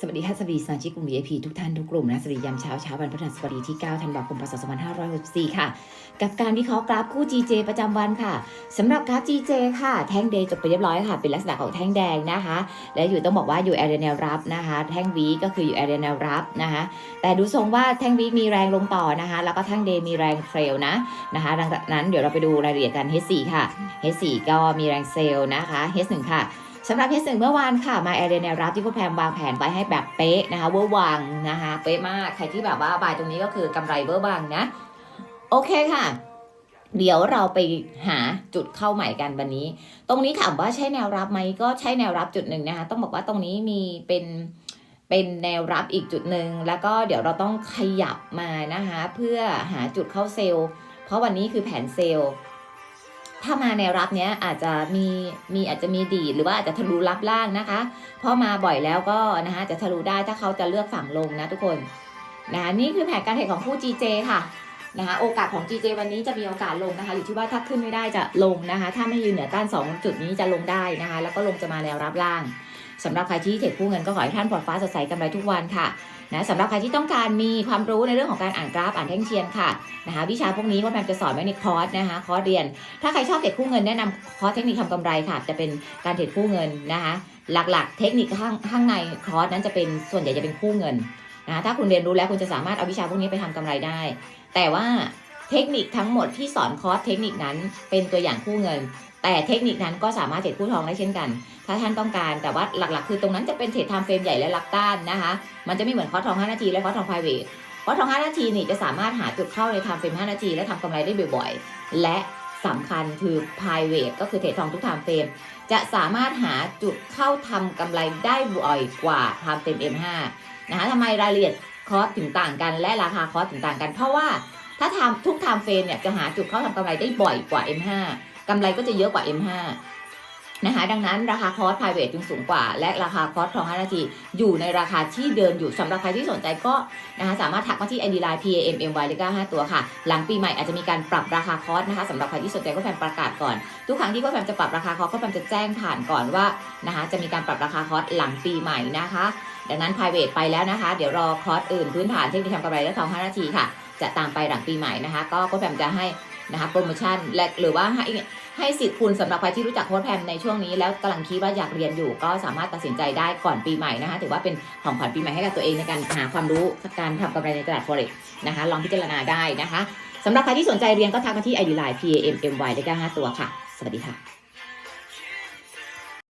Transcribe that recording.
สวัสดีค่ะสวัสดีสมาชิกกลุ่ม VIP ทุกท่านทุกกลุ่มนะสวัสดียามเช้าเช้าวันพฤหัสบดีที่ 9 ธันวาคมพศ2564 ค่ะ กับการวิเคราะห์กราฟคู่ GJ ประจำวันค่ะสำหรับกราฟ GJ ค่ะ แท่งเดย์จบไปเรียบร้อยค่ะ เป็นลักษณะของแท่งแดงนะคะ และอยู่ต้องบอกว่าอยู่แอเรียแนวรับนะคะ แท่งวีก็คืออยู่แอเรียแนวรับนะคะ แต่ดูทรงว่าแท่งวีมีแรงลงต่อนะคะ แล้วก็แท่งเดย์มีแรงเทรลนะนะคะดังนั้นเดี๋ยวเราไปดูรายละเอียดกัน H4 ค่ะ H4 ก็มีแรงเซลล์นะคะ H1 ค่ะ สำหรับเฮสหนึ่งเมื่อวานค่ะมาแอรียแนรับที่คุณแพมวางแผนไว้ให้แบบเป๊ะนะคะเวอร์วังนะคะเป๊ะมากใครที่แบบว่าบายตรงนี้ก็คือกำไรเวอร์วังนะ โอเคค่ะ เดี๋ยวเราไปหาจุดเข้าใหม่กันวันนี้ ตรงนี้ถามว่าใช่แนวรับไหมก็ใช่แนวรับจุดหนึ่งนะคะต้องบอกว่าตรงนี้มีเป็นเป็นแนวรับอีกจุดหนึ่งแล้วก็เดี๋ยวเราต้องขยับมานะคะเพื่อหาจุดเข้าเซลล์ เพราะวันนี้คือแผนเซลล์ ถ้ามาแนรับเนี้ยอาจจะมีมีอาจจะมีดีดหรือว่าอาจจะทะลุรับล่างนะคะ เพราะมาบ่อยแล้วก็นะคะจะทะลุได้ถ้าเขาจะเลือกฝั่งลงนะทุกคนนะคะนี่คือแผนการเทรดของคู่ GJ ค่ะนะคะโอกาสของ GJ วันนี้จะมีโอกาสลงนะคะ อยู่ที่ว่าถ้าขึ้นไม่ได้จะลงนะคะ ถ้าไม่ยืนเหนือต้าน 2 จุดนี้จะลงได้นะคะ แล้วก็ลงจะมาแนวรับล่างสำหรับใครที่เทรดคู่เงินก็ขอให้ท่านปลอดฟ้าสดใสกำไรทุกวันค่ะ นะสำหรับใครที่ต้องการมีความรู้ในเรื่องของการอ่านกราฟอ่านแท่งเทียนค่ะนะคะวิชาพวกนี้ว่าแพมจะสอนไว้ในคอร์สนะคะคอร์สเรียน ถ้าใครชอบเทรดคู่เงินแนะนำคอร์สเทคนิคทำกำไรค่ะ จะเป็นการเทรดคู่เงินนะคะหลักๆ เทคนิคข้างข้างในคอร์สนั้นจะเป็นส่วนใหญ่จะเป็นคู่เงินนะะถ้าคุณเรียนรู้แล้วคุณจะสามารถเอาวิชาพวกนี้ไปทำกำไรได้ แต่ว่า เทคนิคทั้งหมดที่สอนคอร์สเทคนิคนั้นเป็นตัวอย่างคู่เงิน แต่เทคนิคนั้นก็สามารถเทรดคู่ทองได้เช่นกัน ถ้าท่านต้องการแต่ว่าหลักๆ คือตรงนั้นจะเป็นเทรดไทม์เฟรมใหญ่และรับต้านนะคะ มันจะไม่เหมือนคอร์สทอง 5 นาทีและคอร์สทอง private คอร์สทอง 5 นาทีนี่จะสามารถหาจุดเข้าในไทม์เฟรม 5 นาที และทำกำไรได้บ่อยๆ และสำคัญคือ private ก็คือเทรดทองทุกไทม์เฟรมจะสามารถหาจุดเข้าทำกำไรได้บ่อยกว่าไทม์เฟรม M5 นะคะทำไมรายละเอียดคอร์สถึงต่างกัน และราคาคอร์สถึงต่างกัน เพราะว่า ถ้าทำทุกไทม์เฟรมเนี่ยจะหาจุดเข้าทำกำไรได้บ่อยกว่า M5 กำไรก็จะเยอะกว่า M5 นะคะดังนั้นราคาคอร์ส private จึงสูงกว่า และราคาคอร์สทอง5นาที อยู่ในราคาที่เดินอยู่สำหรับใครที่สนใจก็นะคะสามารถทักมาที่ ID Line PAMMY เลข5ตัวค่ะ หลังปีใหม่อาจจะมีการปรับราคาคอร์สนะคะสำหรับใครที่สนใจก็แพมประกาศก่อน ทุกครั้งที่ก็แพมจะปรับราคาคอร์สก็แพมจะแจ้งผ่านก่อนว่านะคะจะมีการปรับราคาคอร์สหลังปีใหม่นะคะ ดังนั้น private ไปแล้วนะคะ เดี๋ยวรอคอร์สอื่นพื้นฐานเทคนิคทำกำไรและทอง5นาทีค่ะ จะตามไปหลังปีใหม่นะคะ ก็ก็แพมจะให้นะคะโปรโมชั่นและหรือว่าให้ให้สิทธิ์คุณสำหรับใครที่รู้จักโค้ดแพมในช่วงนี้แล้วกำลังคิดว่าอยากเรียนอยู่ก็สามารถตัดสินใจได้ก่อนปีใหม่นะคะถือว่าเป็นของขวัญปีใหม่ให้กับตัวเองในการหาความรู้การทำกำไรในตลาด forex นะคะลองพิจารณาได้นะคะสำหรับใครที่สนใจเรียนก็ทักมาที่ ID Line PAMMY เลข5ตัวค่ะ สวัสดีค่ะ